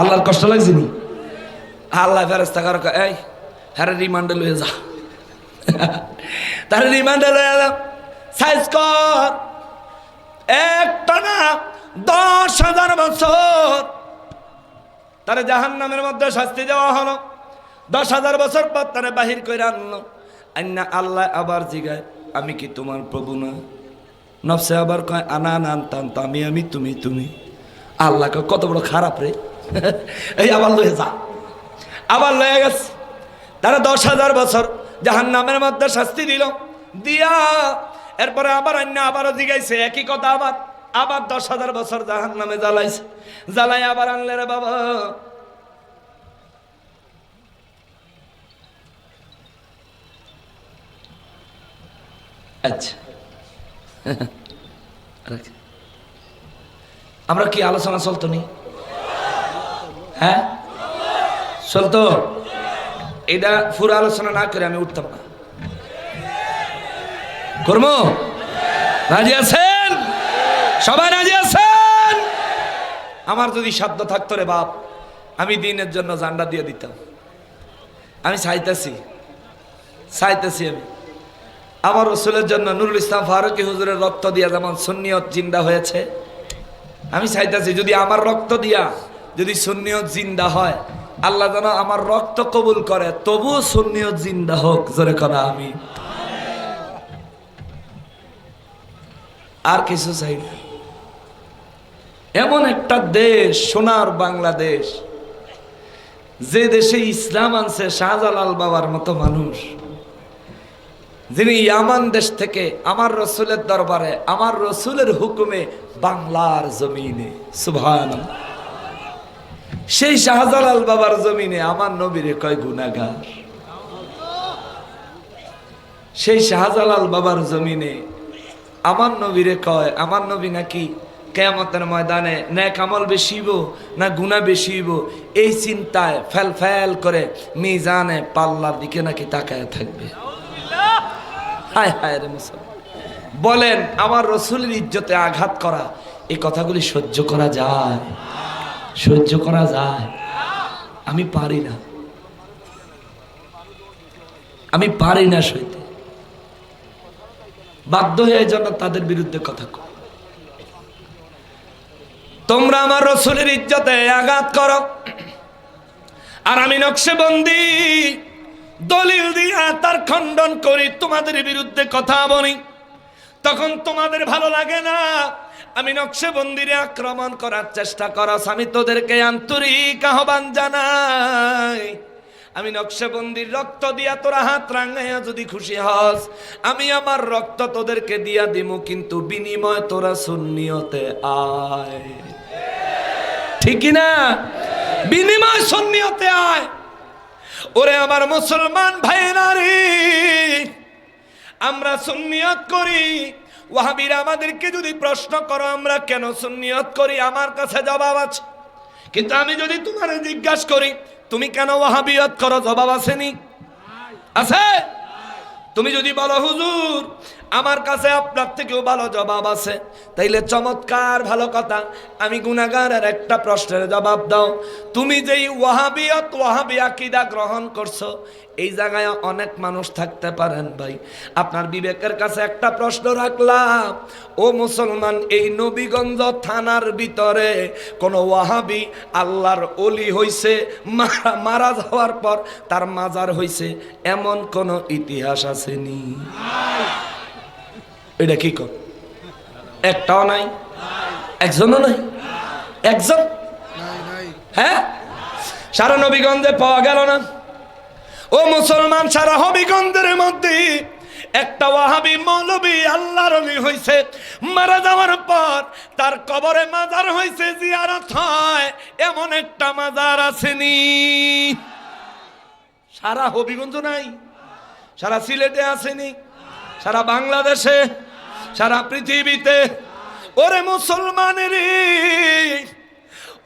আল্লাহর কষ্ট লাগছে নি? আল্লাহ ফেরেস্তা কারও কয়, এই হ্যাঁ রিমান্ডে লয়ে যা। তার রিমান্ডে লয়ে যা সাইজ কর। একটা না দশ হাজার বছর। তারে জাহান নামের মধ্যে শাস্তি দেওয়া হলো। দশ হাজার বছর পর তারে বাহির করে আনলো। আন্না আল্লাহ আবার জিগায় আমি কি তোমার প্রভু না? নফসে আবার কয় আনা নান টান আমি আমি তুমি তুমি। আল্লাহ কয়, কত বড় খারাপ রে। এই আবার লয়ে যা। আবার লয়ে গেছে। তারা দশ হাজার বছর জাহান নামের মধ্যে শাস্তি দিল। দিয়া এরপরে আবার অন্য আবারও জিগাইছে, একই কথা আবার। আবার দশ হাজার বছর জাহান নামে জ্বালাইছে। জ্বালাই আবার আনলে রে বাবা। আচ্ছা। আমরা কি আলোচনা চলতো নি? হ্যাঁ? চলতো এটা পুরো আলোচনা না করে আমি উঠতাম না। কর্ম? রাজি আছেন? সবাই রাজি আছেন? আমার যদি সাধ্য থাকতো রে বাপ, আমি দিনের জন্য জান্ডা দিয়ে দিতাম। আমি চাইতেছি চাইতেছি আমি। আমার রসুলের জন্য নুরুল ইসলাম ফারুকি হুজুরের রক্ত দিয়া যেমন সুন্নিয়ত জিন্দা হয়েছে, আমি চাইতেছি যদি আমার রক্ত দিয়া যদি সুন্নিয়ত জিন্দা হয়, আল্লাহ যেন আমার রক্ত কবুল করে, তবুও সুন্নিয়ত জিন্দা হোক, জোরে করা আমি আর কিছু চাই এমন একটা দেশ, সোনার বাংলাদেশ, যে দেশে ইসলাম আনছে শাহজালাল বাবার মতো মানুষ, যিনি ইয়ামান দেশ থেকে আমার রসুলের দরবারে, আমার রসুলের হুকুমে বাংলার জমিনে সুভান সেই শাহজালাল বাবার জমিনে আমার নবীরে কয় গুনাগার সেই শাহজালাল বাবার জমিনে আমার নবীরে কয়, আমার নবী নাকি কেয়ামতের ময়দানে ন্যাক আমল বেশিব না গুণা বেশিব? এই চিন্তায় ফেল ফেল করে মিজানে পাল্লার দিকে নাকি তাকায় থাকবে। হায় হায় রে মুসলমান। বলেন, আমার রসুলের ইজ্জতে আঘাত করা, এই কথাগুলি সহ্য করা যায়? সহ্য করা যায়। আমি পারি না। আমি পারি না সইতে। বাধ্য হয়ে যেন তাদের বিরুদ্ধে কথা কই। তোমরা আমার রসুলের ইজ্জতে আঘাত করো। আর আমি নকশেবন্দি, দলিল দিয়া তার খণ্ডন করি। তোমাদের বিরুদ্ধে কথা বলি। তখন তোমাদের ভালো লাগে না। আমি নকশেবন্দিরে আক্রমণ করার চেষ্টা করস আমি তোদেরকে আন্তরিক আহ্বান জানাই। আমি নকশেবন্দির রক্ত দিয়া তোরা হাত রাঙাইয়া যদি খুশি হস, আমি আমার রক্ত তোদেরকে দিয়া দিমু, কিন্তু বিনিময় তোরা সুন্নিয়তে আয়। ঠিক না? বিনিময় সুন্নিয়তে আয়। ওরে আমার মুসলমান ভাইয়েরা রে আমরা সুন্নিয়ত করি। ওয়াহাবিরা আমাদেরকে যদি প্রশ্ন করো, আমরা কেন সুন্নিয়ত করি? আমার কাছে জবাব আছে। কিন্তু আমি যদি তোমার জিজ্ঞাসা করি, তুমি কেন ওয়াহাবিয়ত করো? জবাব আসেনি। আছে? তুমি যদি বলো, হুজুর আমার কাছে আপনার থেকেও ভালো জবাব আছে। তাইলে চমৎকার ভালো কথা। আমি গুনাগারের একটা প্রশ্নের জবাব দাও। তুমি যেই ওয়াহাবিয়ত, ওয়াহাবি আকিদা গ্রহণ করছ, এই জায়গায় অনেক মানুষ থাকতে পারেন ভাই। আপনার বিবেকের কাছে একটা প্রশ্ন রাখলাম। ও মুসলমান, এই নবীগঞ্জ থানার ভিতরে কোন ওয়াহাবি আল্লাহর অলি হইছে, মারা মারা যাওয়ার পর তার মাজার হইছে, এমন কোন ইতিহাস আসেনি। এটা কি কর? একটাও নাই, একজনও নাই, একজন? হ্যাঁ? সারা নবীগঞ্জে পাওয়া গেল না। ও মুসলমান, সারা হবিগঞ্জের মধ্যে একটা ওয়াহাবি মৌলবী আল্লাহর অলি হইছে। মারা যাওয়ার পর তার কবরে মাজার হইছে, জিয়ারত হয়। এমন একটা মাজার আসেনি। সারা হবিগঞ্জ নাই, সারা সিলেটে আসেনি, সারা বাংলাদেশে সারা পৃথিবীতে। ওরে মুসলমানের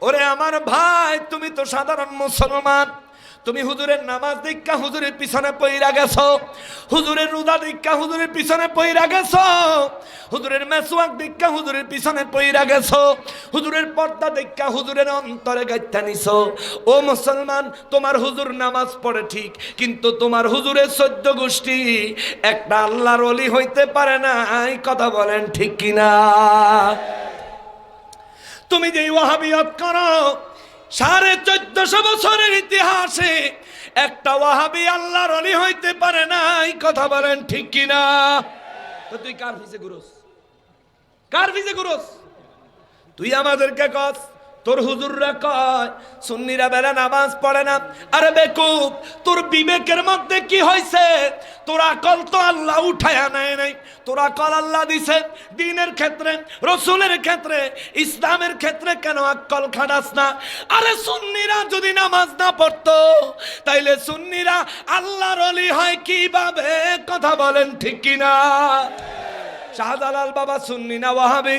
ওরে আমার ভাই তুমি তো সাধারণ মুসলমান। তুমি হুজুরের নামাজ দীক্ষা হুজুরের পিছনে পইরা গেছ। হুজুরের রোজা দীক্ষা হুজুরের পিছনে পইরা গেছো। হুজুরের মেসওয়াক দীক্ষা হুজুরের পিছনে পইরা গেছো। হুজুরের পর্দা দীক্ষা হুজুরের অন্তরে গাইত্যা নিছো। ও মুসলমান, তোমার হুজুর নামাজ পড়ে ঠিক, কিন্তু তোমার হুজুরের সদ্য গোষ্ঠী, একটা আল্লাহর অলি হইতে পারে না এই কথা বলেন ঠিক কিনা? তুমি যে ওয়াহাবিয়ত করো সাড়ে চোদ্দশো বছরের ইতিহাসে একটা ওয়াহাবি আল্লাহর অলি হইতে পারে না এই কথা বলেন ঠিক কিনা? তো তুই কার ভিজে গুরুস কার ভিজে গুরুস তুই আমাদেরকে কস। তোর হুজুররা কয়, সুন্নিরা বেলা নামাজ পড়ে না। আরে বেকুব, তোর বিবেকের মধ্যে কি হয়েছে তোর আকল তো আল্লাহ উঠায়া নেয় নাই। তোর আকল আল্লাহ দিছে দিনের ক্ষেত্রে, রসুলের ক্ষেত্রে, ইসলামের ক্ষেত্রে কেন আকল খাটাস না? আরে সুন্নিরা যদি নামাজ না পড়তো, তাইলে সুন্নিরা আল্লাহর অলি হয় কীভাবে? কথা বলেন ঠিক কিনা? শাহজালাল বাবা সুন্নি না ওয়াহাবি?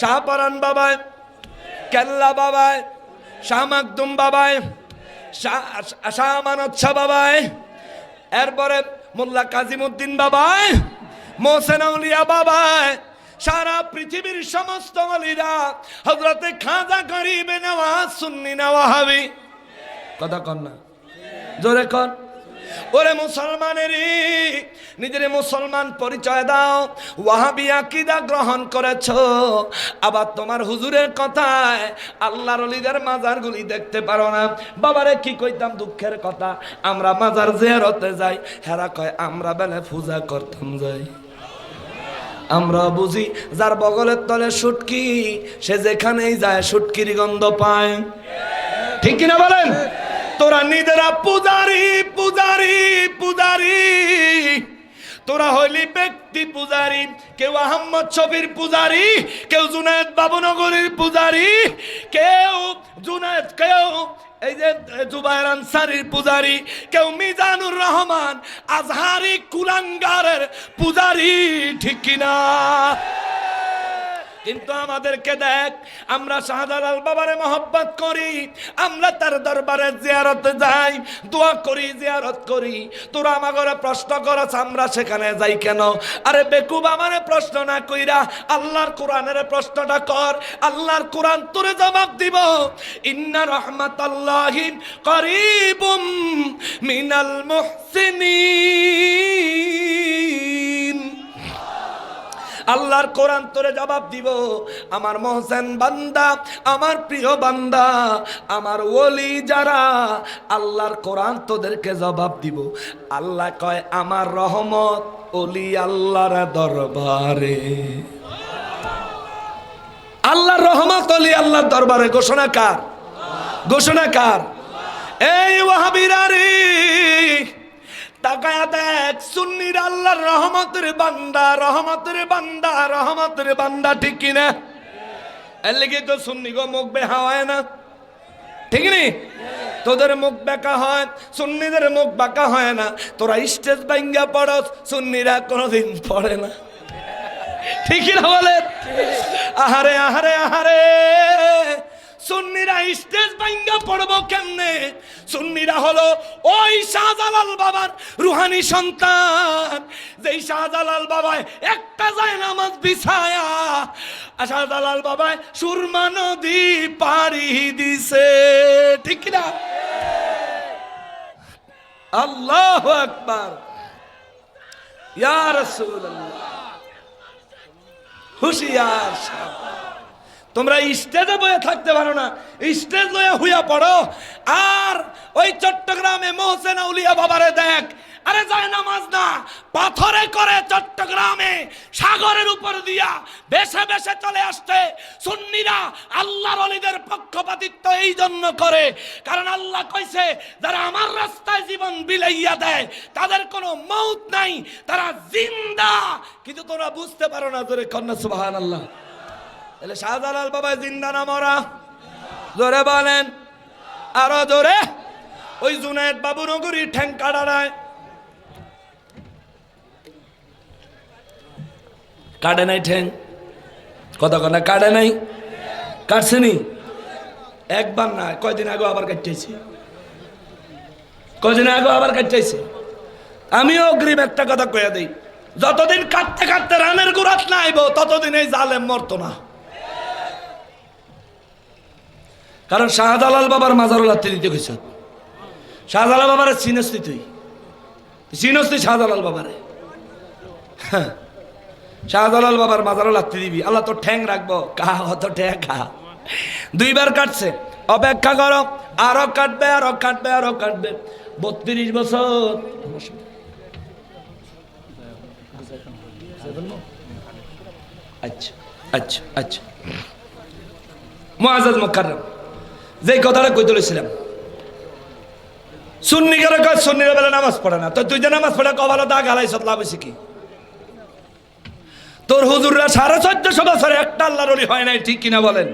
শাহপরান বাবায় কেল্লা বাবায় শামাকদুম বাবায় শাহ শাহ মানত বাবায় এরপরে মোল্লা কাজিমুদ্দিন বাবায় মোহসেন আউলিয়া বাবায় সারা পৃথিবীর সমস্ত অলিরা হজরতে খাজা গরিবে নেওয়া, সুন্নি নেওয়া হবে। কথা কন না। জোরে কন। ওরে মুসলমানেরই, নিজের মুসলমান পরিচয় দাও। ওয়াহাবি আকিদা গ্রহণ করেছ। আবার তোমার হুজুরের কথায় আল্লাহর অলিদের মাজারগুলি দেখতে পারো না। বাবারে, কি কইতাম দুঃখের কথা? আমরা মাজার জিয়ারতে যাই। হেরা কয়, আমরা বেলে পূজা করতাম যাই। আমরা বুঝি যার বগলের তলে সুটকি, সে যেখানেই যায় সুটকির গন্ধ পায়। ঠিক কিনা বলেন? তোরা নিজেরা পূজারি পূজারি পূজারি। তোরা হইলি ব্যক্তি পূজারি, কেউ আহম্মদ শফির পূজারি, কেউ জুনায়দ বাবুনগরীর পূজারি, কেউ জুনায়দ, কেউ এই যে জুবাইর আনসারির পূজারি, কেউ মিজানুর রহমান আজহারি কুলাঙ্গারের পূজারি, ঠিক কিনা? কিন্তু আমাদেরকে দেখ, আমরা শাহজালাল বাবারে মহব্বত করি, আমরা তার দরবারে জিয়ারত যাই, দোয়া করি, জিয়ারত করি। তোরা আমাকে প্রশ্ন করছ, আমরা সেখানে যাই কেন? আরে বেকুব আমারে প্রশ্ন না কইরা আল্লাহর কোরআনের প্রশ্নটা কর, আল্লাহর কোরআন তোরে জবাব দিব। ইন্না রহমাতাল্লাহি করিবুম মিনাল মুহসিনিন। আল্লাহর কোরআন তোরে জবাব দিব। আমার মোহসেন বান্দা, আমার প্রিয় বান্দা, আমার ওলি যারা, আল্লাহর কোরআন তোদেরকে জবাব দিব। আল্লাহ কয়, আমার রহমত ওলি আল্লাহর দরবারে। আল্লাহর রহমত অলি আল্লাহর দরবারে। ঘোষণা কার? ঘোষণা কার? এই ওয়াহাবিরা রে! তাকায়া দেখ সুন্নির আল্লাহর রহমতের বান্দা রহমতের বান্দা রহমতের বান্দা, ঠিক কিনা এর লেগে তো সুন্নি গো মুখ বেহা হয় না। ঠিক নি? তোদের মুখ বেঁকা হয়, সুন্নিদের মুখ বাঁকা হয় না। তোরা স্টেজ ভাঙ্গা পড়স, সুন্নিরা কোনোদিন পড়ে না। ঠিকই না বলেন? আহারে আহারে আহারে। সুন্নিরা স্টেজ ভাঙ্গা পড়ব কেমনে? সুন্নিরা হলো ওই শাহজালাল বাবার রুহানি সন্তান। যেই শাহজালাল বাবায় একটা যায় নামাজ বিছায়া শাহজালাল বাবায় সুরমা নদী পাড়ি দিছে। ঠিক না? আল্লাহ আকবার। ইয়া রাসূলুল্লাহ। হুশিয়ার সাবধান। তোমরা স্টেজে বয়ে থাকতে পারো না। স্টেজ লয়ে হুইয়া পড়ো। আর ওই চট্টগ্রামে মোহসেন আউলিয়া বাবারে দেখ। আরে যায় নামাজ না। পাথরে করে চট্টগ্রামে সাগরের উপর দিয়া বেশে বেশে চলে আসছে। সুন্নিরা আল্লাহর অলিদের পক্ষপাতিত্ব এই জন্য করে। কারণ আল্লাহ কইছে, যারা আমার রাস্তায় জীবন বিলাইয়া দেয়, তাদের কোনো মৌত নাই। তারা জিন্দা। কিন্তু তোমরা বুঝতে পারো না তোরে কন্যা সুবাহান আল্লাহ তাহলে শাহজালাল বাবা জিন্দা না মরা? জোরে বলেন। আরও জোরে। ওই জুনায়দ বাবু নগরী ঠ্যাং কাটারায় কাটে নাই ঠ্যাং কথা কথা কাটে নাই? কাটছেনি একবার না, কয়দিন আগে আবার কাটতেছি। কদিন আগে আবার কাটতেছি। আমিও অগ্রিম একটা কথা কয়ে দিই। যতদিন কাটতে কাটতে রানের গুড়াত না আইব, ততদিন এই জালেম মরতো না। কারণ শাহজালাল বাবার মাজারও লাত্তি দিতে গেছ শাহজালাল বাবারে চিনস্তি তুই? চিনস্তি শাহজালাল বাবারে? হ্যাঁ। বাবার মাজারও লাত্তি দিবি। আল্লাহ তো ঠ্যাং রাখব। কা অত ঠ্যাং খা দুইবার কাটছে। অপেক্ষা করো। আরও কাটবে আরও কাটবে আরও কাটবে। বত্রিশ বছর। আচ্ছা আচ্ছা আচ্ছা। মুআজ্জাজ মুকাররম। যে কথাটা কই তুলেছিলাম সুন্নি করে কয়, সুন্নিরা বেলা নামাজ পড়ে না। তো তুই যে নামাজ পড়ে কবালা দাগ হালাইছ লাভ হয়েছে কি? তোর হুজুররা সাড়ে চোদ্দশো বছরে একটা আল্লাহর অলি হয় নাই, ঠিক কিনা বলেন?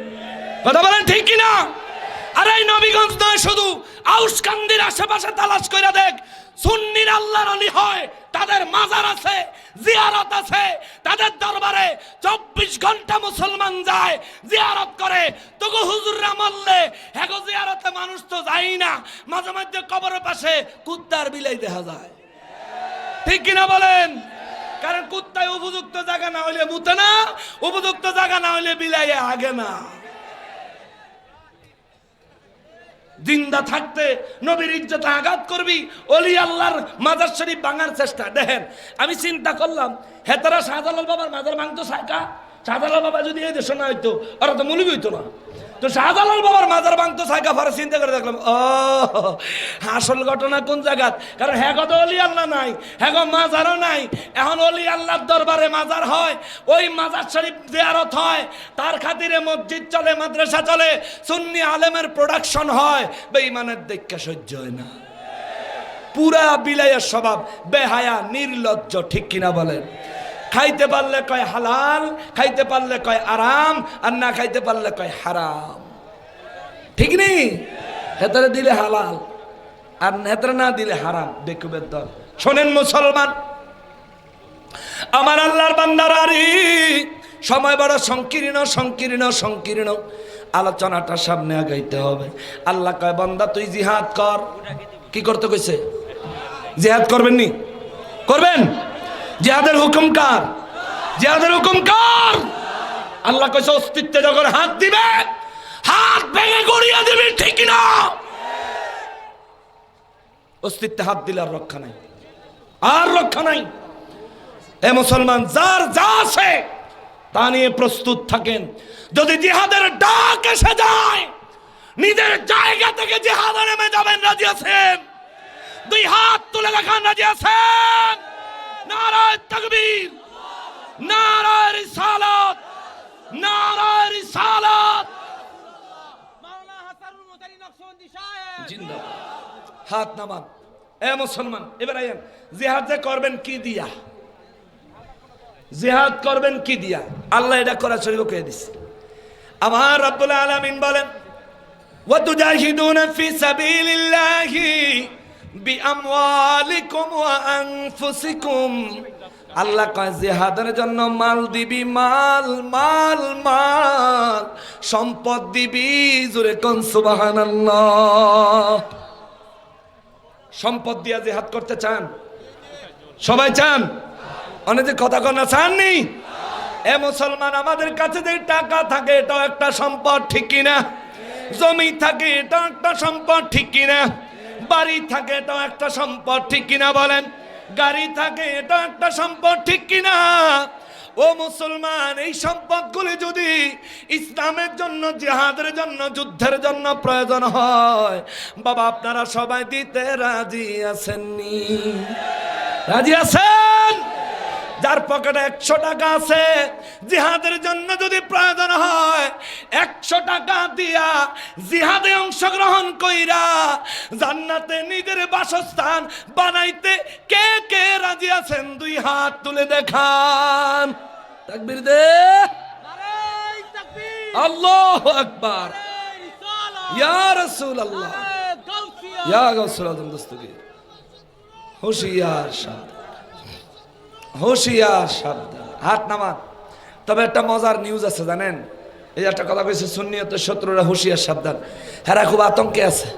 কথা বলেন ঠিক কিনা? আরে এই নবীগঞ্জ নয়, শুধু আউসকান্দির আশেপাশে তালাশ করে দেখ, সুন্নির আল্লাহর অলি হয়, তাদের মাজার আছে, জিয়ারত আছে, তাদের দরবারে চব্বিশ ঘণ্টা মুসলমান যায়, জিয়ারত করে হুজুররা মরলে হ্যাঁ জিয়ারতে মানুষ তো না। মাঝে মাঝে কবরের পাশে কুত্তার বিলাই দেখা যায়। ঠিক কিনা বলেন? কারণ কুত্তায় উপযুক্ত জায়গা না হইলে মুতে না, উপযুক্ত জায়গা না হইলে বিলাইয়ে আগে না। জিন্দা থাকতে নবীর ইজ্জতে আঘাত করবি, অলি আল্লাহর মাজার শরীফ ভাঙার চেষ্টা। দেখেন, আমি চিন্তা করলাম হেতারা শাহজালাল বাবার মাজার ভাঙতো সাকা শাহজালাল বাবা যদি এই দেশে না হইতো, ওরা তো মুলিব হইতো না। তো শাহজালাল বাবার মাজার ভাঙতো সাকা পরে চিন্তা করে দেখলাম, ও, আসল ঘটনা কোন জায়গাত? কারণ হ্যাঁ কত অলি আল্লাহ নাই হ্যাঁ মাজারও নাই। এখন অলি আল্লাহর দরবারে মাজার হয়, ওই মাজার শরীফ জিয়ারত হয়, তার খাতিরে মসজিদ চলে, মাদ্রাসা চলে, সুন্নি আলেমের প্রোডাকশন হয়, বেঈমানের দেখা সহ্য হয় না। পুরা বিলাইয়ের স্বভাব, বেহায়া, নির্লজ্জ, ঠিক কিনা বলেন? খাইতে পারলে কয় হালাল, খাইতে পারলে কয় আরাম, আর না খাইতে পারলে কয় হারাম। ঠিক নেই? হেতারে দিলে হালাল, আর হেতারে না দিলে হারাম। বেকুবের দল শোনেন মুসলমান, আমার আল্লাহর বান্দারারি সময় বড় সংকীর্ণ সংকীর্ণ সংকীর্ণ। আলোচনাটা সামনে আগাইতে হবে। আল্লাহ কয়, বান্দা, তুই জিহাদ কর। কি করতে কইছে? জিহাদ করবেন নি করবেন? জিহাদের হুকুম কার? জিহাদের হুকুম কার? আল্লাহ কইছে, অস্তিত্বে যখন হাত দিবে, হাত ভেঙে গড়িয়ে দিবি, ঠিক না? অস্তিত্বে হাত দিলে আর রক্ষা নাই। আর রক্ষা নাই। এ মুসলমান, যার যা আছে, তা নিয়ে প্রস্তুত থাকেন। যদি জিহাদের ডাক এসে যায়, নিজের জায়গা থেকে জিহাদে নেমে যাবেন, রাজি আছেন? দুই হাত তুলে দেখান রাজি আছেন? নারায় তকবীর নারায় রিসালাত নারায় রিসালাত। মাওলানা হাত নামান। এ মুসলমান এবার আইন জিহাদ যে করবেন কি দিয়া? জিহাদ করবেন কি দিয়া? আল্লাহ এটা করা শরীর কে দিছে। আমার রব্বুল আলামিন বলেন ওয়া তুজাহিদুনা ফি সাবিলিল্লাহি বিআমওয়ালিকুম ওয়া আনফুসিকুম। আল্লাহ কয়, জেহাদের জন্য মাল দিবি, মাল মাল মাল। সম্পদ দিবি, জুরে কোন সুবহানাল্লাহ। সম্পদ দিয়া জেহাদ করতে চান? সবাই চান? অনেকে কথা কনা চাননি এ মুসলমান, আমাদের কাছে যে টাকা থাকে এটা একটা সম্পদ, ঠিক কিনা? জমি থাকে এটা একটা সম্পদ, ঠিক কিনা? বাড়ি থাকে এটাও একটা সম্পদ, ঠিক কিনা বলেন? গাড়ি থাকে, এটা একটা সম্পদ, ঠিক কিনা? ও মুসলমান, এই সম্পদগুলি যদি ইসলামের জন্য, জিহাদের জন্য, যুদ্ধের জন্য প্রয়োজন হয়, বাবা আপনারা সবাই দিতে রাজি আছেননি? রাজি আছেন? যার পকেটে একশো টাকা আছে জিহাদের জন্য যদি প্রয়োজন হয় একশো টাকা দিয়া জিহাদে অংশগ্রহণ কইরা জান্নাতে নিজের বাসস্থান বানাইতে কে কে রাজি আছেন দুই হাত তুলে দেখান। তাকবীর দে। আল্লাহ আকবার। ইয়া নারাই গাউসিয়া। ইয়া আজম দস্তগীর। হুশিয়ার সাবধান হুশিয়ার সাবধান হাত নামান তবে একটা মজার নিউজ আছে জানেন? এই একটা কথা কইছে সুন্নিয়ত শত্রুরা হুশিয়ার সাবধান। হেরা খুব আতঙ্কে আছে।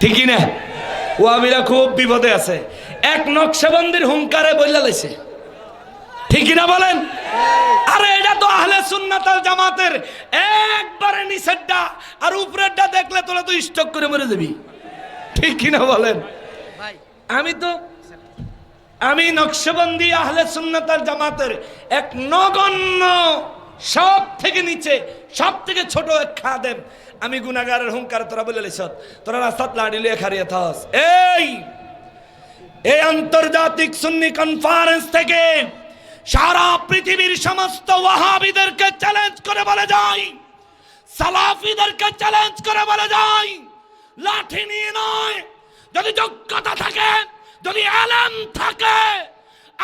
ঠিকই না? ওয়াবিরা খুব বিপদে আছে। এক নকশাবন্দির হুঙ্কারে বইলা লাইছে। ঠিকই না বলেন? আরে এটা তো আহলে সুন্নাতাল জামাতের একবারে নিচেরটা আর উপরেরটা দেখলে তোরা তো স্টক করে মরে যাবি। ঠিক কিনা বলেন? আমি তো আমি নকশবন্দি আহলে সুন্নতার জামাতের এক নগণ্য সব থেকে নিচে সব থেকে ছোট এক খাদেম। আমি গুনাগারের হুঙ্কার, তোরা বলে লিস তোরা রাস্তাত লাড়ি লিয়ে খারিয়ে থাস। এই এই আন্তর্জাতিক সুন্নি কনফারেন্স থেকে সারা পৃথিবীর সমস্ত ওয়াহাবিদেরকে চ্যালেঞ্জ করে বলে যাই। সালাফিদেরকে চ্যালেঞ্জ করে বলে যাই। লাঠি নিয়ে নয়, যদি যোগ্যতা থাকে যদি এলেম থাকে,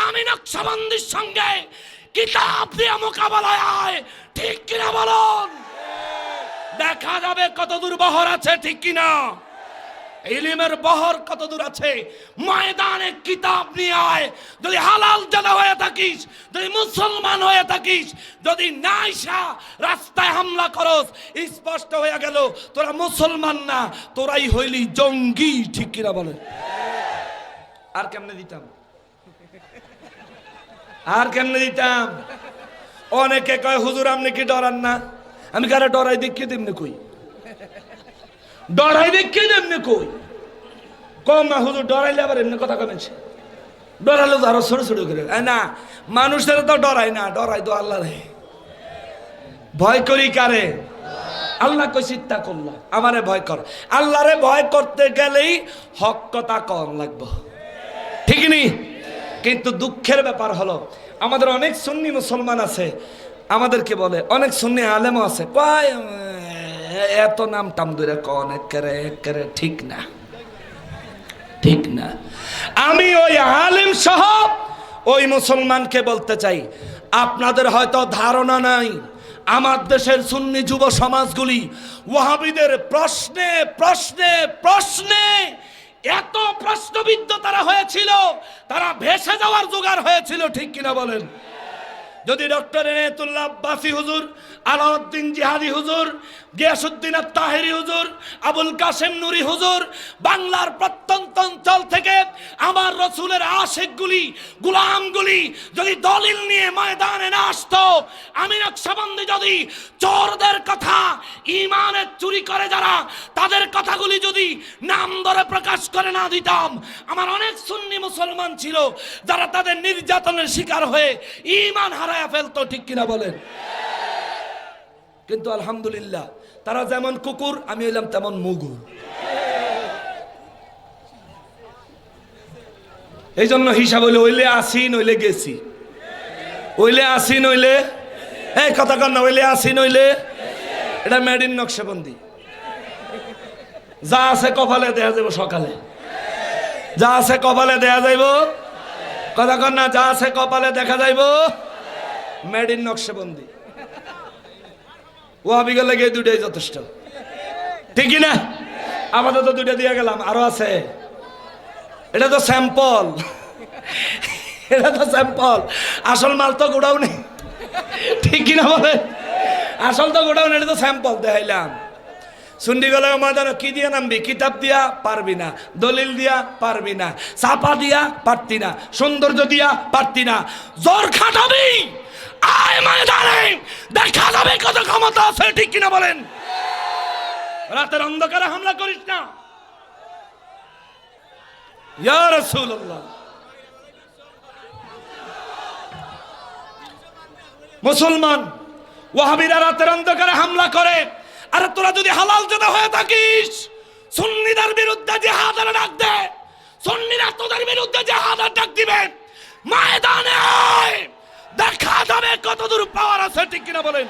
আমি নকশবন্দির সঙ্গে কিতাব দিয়ে মোকাবেলায় আয়। ঠিক কিনা বলুন? দেখা যাবে কত দূর বহর আছে, ঠিক কিনা? ইলিমের বহর কত দূর আছে? ময়দানে কিতাব নিয়ে আয়। যদি হালাল জানা হয়ে থাকিস, যদি মুসলমান হয়ে থাকিস, যদি নাইসা রাস্তায় হামলা করস, স্পষ্ট হয়ে গেল, তোরা মুসলমান না, তোরাই হইলি জঙ্গি, ঠিক কিনা বলে আর কেমনে দিতাম? আর কেমনে দিতাম? অনেকে কয়, হুজুর, আপনি কি ডরান না? আমি কারা ডরাই দেখিয়ে তেমনি কই? ডরাই দেখিয়ে তেমনি কই? কম না, হুজুর, ডরাইলে আবার এমনি কথা কমেছে ডরালে তো আরও ছোট ছোট করে। না মানুষের তো ডরাই না, ডরাই তো আল্লাহ রে। ভয় করি কারে? আল্লাহ কই চিন্তা করলা। আমারে ভয় কর। আল্লাহরে ভয় করতে গেলেই হক কথা কম লাগবো। ঠিক নি? কিন্তু দুঃখের ব্যাপার হলো, আমাদের অনেক সুন্নি মুসলমান আছে, আমাদেরকে বলে, অনেক সুন্নি আলেমও আছে এত নাম টাম দূরে কন ঠিক না। ঠিক না। আমি ওই আলেম সহ ওই মুসলমানকে বলতে চাই, আপনাদের হয়তো ধারণা নাই, আমার দেশের সুন্নি যুব সমাজগুলি ওয়াহাবিদের প্রশ্নে প্রশ্নে প্রশ্নে এত প্রশ্নবিদ্ধ তারা হয়েছিল, তারা ভেসে যাওয়ার জোগাড় হয়েছিল, ঠিক কিনা বলেন? যদি ডক্টর এনায়তুল্লাহ বাসি হুজুর আলাউদ্দিন জিহাদি হুজুর গিয়াসুদ্দিন তাহেরি হুজুর, আবুল কাসেম নুরি হুজুর, বাংলার প্রত্যন্ত অঞ্চল থেকে আমার রসুলের আশেকগুলি, গুলামগুলি যদি দলিল নিয়ে ময়দানে না আসতো আমি নকশাবন্দি যদি চোরদের কথা ইমানের চুরি করে যারা, তাদের কথাগুলি যদি নাম ধরে প্রকাশ করে না দিতাম। আমার অনেক সুন্নি মুসলমান ছিল, যারা তাদের নির্যাতনের শিকার হয়ে ইমান হারায় ফেলতো, ঠিক কিনা বলেন? কিন্তু আলহামদুলিল্লাহ, তারা যেমন কুকুর, আমি হইলাম তেমন মুগুর। এই জন্য হিসাব হইলে, ওইলে আসি নইলে গেছি। ওইলে আসি নইলে এই কথা কর না, ওইলে আসি নইলে এটা মেড ইন নকশাবন্দি। যা আছে কপালে দেয়া যাব সকালে। যা আছে কপালে দেয়া যাইব কথা কর না, যা আছে কপালে দেখা যাইব মেড ইন নকশাবন্দি। ও আমি গেলে গিয়ে দুটাই যথেষ্ট। ঠিকই না আপাতত দুইটা দিয়ে গেলাম, আরও আছে। এটা তো স্যাম্পল এটা তো স্যাম্পল আসল মাল তো গোডাও নেই। ঠিক কিনা বলে? আসল তো গোডাও নেই এটা তো স্যাম্পল দেখাইলাম। সুন্ডি গেলে ময়দান কি দিয়ে নামবি? কিতাব দিয়া পারবি না। দলিল দিয়া পারবি না। চাপা দিয়া পারতি না। সৌন্দর্য দিয়া পারতি না। জোর খাটাবি! আয় ময়দানে দেখা যাবে কত ক্ষমতা আছে, ঠিক কিনা বলেন? রাতের অন্ধকারে হামলা করিস না। ইয়া রাসূলুল্লাহ। মুসলমান, ওয়াহাবিরা রাতের অন্ধকারে হামলা করে, আরে তোরা যদি হালাল জানা হয়ে থাকিস, সুন্নিদের বিরুদ্ধে জিহাদের ডাক দে, সুন্নিরা তোদের বিরুদ্ধে জিহাদের ডাক দিবে। ময়দানে আয়! দেখা যাবে কত দূর পাওয়ার আছে, ঠিক কিনা বলেন?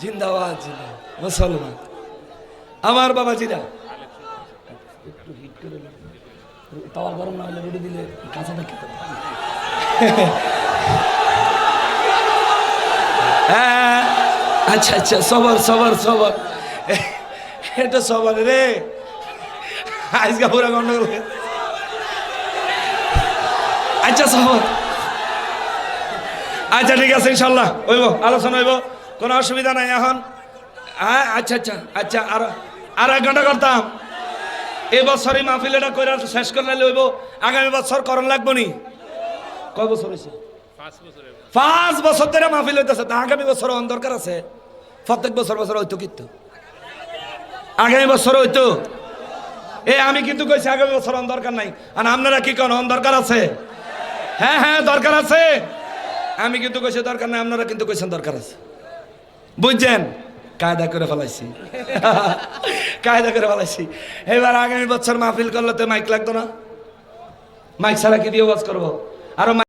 জিন্দাবাদ মুসলমান। আমার বাবাজিরা একটু হিট করে গরম না হলে রুটি দিলে কাঁচাটা খেতে পারবে। হ্যাঁ। আচ্ছা আচ্ছা সবর সবর সবর। এটা সবর রে। আজকে পুরা গন্ডগোল আচ্ছা সবর আচ্ছা ঠিক আছে ইনশাল্লাহ। হইব আলোচনা হইব। কোনো অসুবিধা নাই এখন। হ্যাঁ আচ্ছা আচ্ছা আচ্ছা আর আর এক ঘণ্টা করতাম। এই বছরই মাহফিল এটা করে শেষ করলে লইব আগামী বছর করণ লাগবো নি? কয় বছর হয়েছে পাঁচ বছর ধরে মাহফিল হইতেছে। তা আগামী বছর দরকার আছে। প্রত্যেক বছর বছর হইতো কিন্তু আগামী বছর হইতো। এ, আমি কিন্তু কইছি আগামী বছর অন দরকার নাই। আর আপনারা কি কোন অন দরকার আছে? হ্যাঁ হ্যাঁ দরকার আছে। আমি কিন্তু কইছি দরকার নাই, আপনারা কিন্তু কইছেন দরকার আছে। বুঝছেন? কায়দা করে ফেলাইছি। কায়দা করে ফেলাইছি। এবার আগামী বছর মাহফিল করলে তো মাইক লাগতো না। মাইক ছাড়া কি দিয়ে ওয়াজ করব? আরও